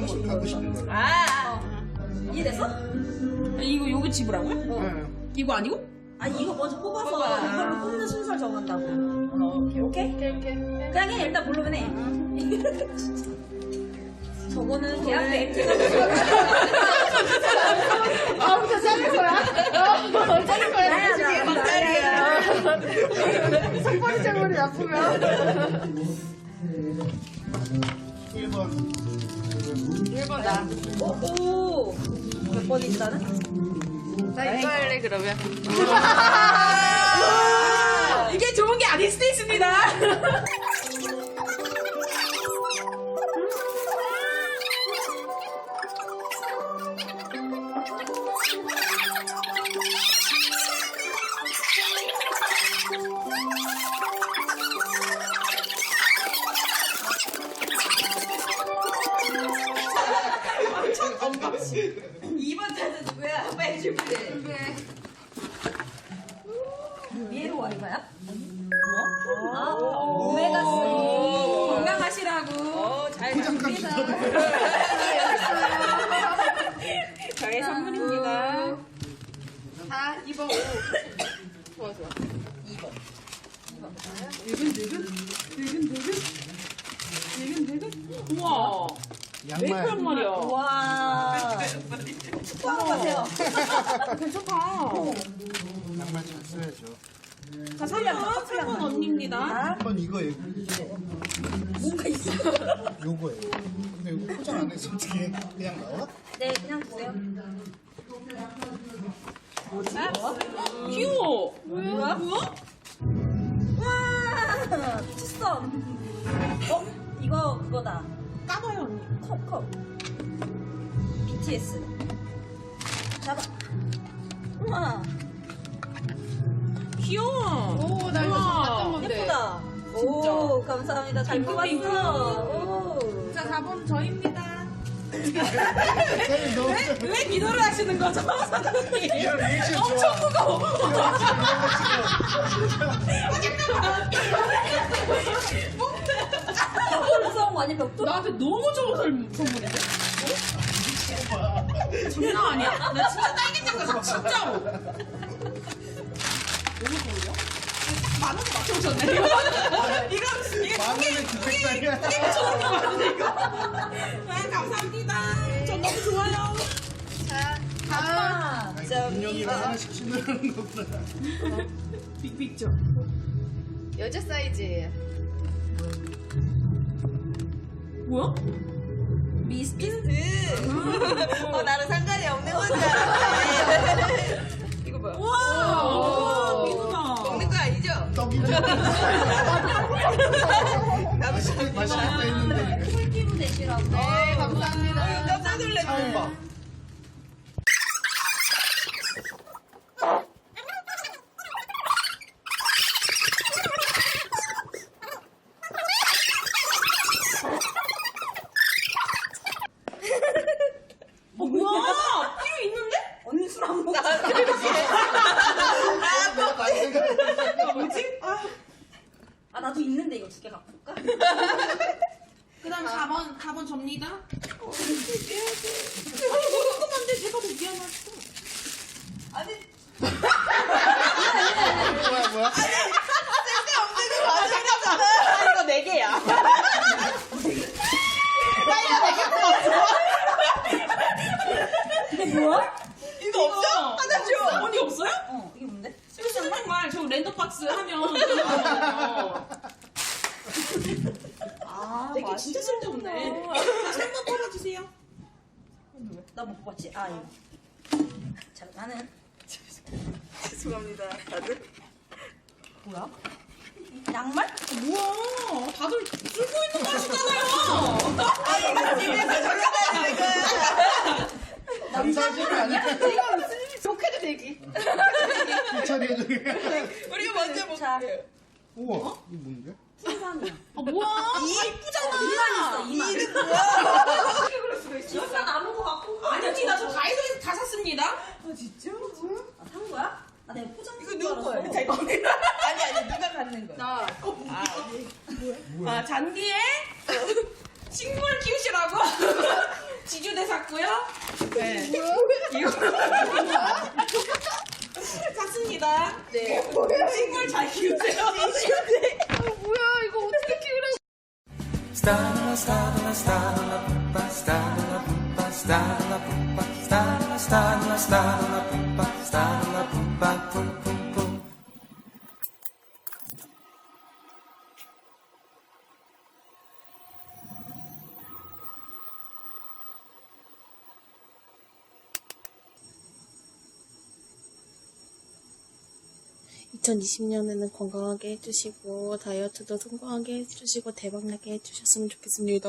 자기가 갖고 싶은 갖고 거. 싶은 거. 아, 이해됐어? 이거 요거 집으라고요? 응. 이거 아니고? 아 이거 먼저 뽑아서 뽑아. 이걸로 뽑는 순서를 정한다고. 어, 오케이. 오케이? 오케이, 오케이. 그냥 해 일단 고르면 해. 저거는 계약 때 아부터 자를 거야? 어, 자를 거야? 나야, 나, 나야. 손발이 장머리 나쁘면 1번. 1번 나. 오, 오. 몇 번이지 나는? 나 이거 할래 그러면. 이게 좋은 게 아닐 수도 있습니다. 빨리 준비해. 미에로 와이가야? 뭐? 아, 오메가 3. 건강하시라고. 잘 포장까지 갑니다. 저의 선물입니다. 4, 2번, 5. 좋아, 좋아. 우와. 양말. 메이크업 말이야. 와. 축구하는 것 같아요. 괜찮다. 양말 잘 써야죠. 자, 3번, 3번 언니입니다. 아, 1번 이거예요. 뭔가 있어. 요거예요. 근데 이거 포장 안 해서 어떻게 그냥 나와? 네, 그냥 주세요. 귀여워. 뭐야? 뭐야? 와, 투썸. 어? 이거 그거다. 까봐요, 언니. 컵, 컵. BTS. 잡아. 우와, 귀여워. 오, 나 이거 우와. 봤던 건데. 예쁘다. 진짜. 오, 감사합니다. 잘 핑크핑크. 뽑았어. 오. 자, 4번 저입니다. 너무 왜 기도를 하시는 거죠, 사장님? 이런 리액션 좋아. 엄청 무거워. 벽 돌 많이 벽돌? 나한테 너무 좋은 선- 선물인데? 장난 아니야. 나 진짜 딸기잼 같아, 진짜로. 너무 좋은데요? 만 원도 맞춰오셨네. 이거, 이거, 이거 만 원에 900달이야. 저렇게 많은데, 이거. 아, 감사합니다. 전 너무 좋아요. 아. 분명히가 하나씩 신으라는 거구나. 빅픽죠. 여자 사이즈. 뭐야? 미스트. 어, 나는 상관이 없는 건줄 알았네. 이거 뭐야? 와, 미누다. 먹는 거 아니죠? 떡이죠. 맛있겠다 했는데. 꿀피부 되시라고. 네, 감사합니다. 깜짝 놀랐네. 처음 봐. 어, 뭐야? 필요 있는데? 언니 술 안 먹어. 내가 많이 생각했어. 뭐지? 아. 아, 나도 있는데 이거 두 개 갖고 올까? 그 다음 4번, 4번 접니다. 어, 잠깐만, 데 제가 더 미안하다. 아니, 뭐야 뭐야? 아, 잠깐만. 아, 이거 4개야. 이게 뭐야? 이거 없어? 하나 줘. 언니 없어요? 어, 이게 뭔데? 쓰는 정말 저 랜덤박스 하면 그거 아, 되게 진짜 쓸데없네. 한번 뽑아주세요. 나 못 봤지. 아, 이거. 자, 나는. 죄송합니다. 다들. 뭐야? 양말? 뭐야? 다들 쓰고 있는 거 하시잖아요. 아, 이거 집에서 장난하는 거야. 감사하지는 아니야. 이거 스님이 독해도 되기. 차례 중에. 우리가 먼저 볼게요. 우와, 이거 뭔데? 풍산이야. 아 뭐야? 이쁘잖아. 이만 있어, 이만. 이는 뭐야? 이만 남은 거 갖고. 아닙니다. 저 다이소에서 다 샀습니다. 아, 산 거야? 아, 내가 포장 이거 누구 거예요? 아니 아니 누가 갖는 거야? 나. 아 잔디에 식물 키우시라고 지주대 샀고요. 네. 이거 샀습니다. 네. 식물 잘 키우세요. 지주대. 아 뭐야 이거 어떻게 stalla, stalla, pumpa, stalla, pumpa, stalla, pumpa, stalla, stalla, stalla, pumpa, stalla, (2020년에는) 건강하게 해주시고 다이어트도 성공하게 해주시고 대박나게 해주셨으면 좋겠습니다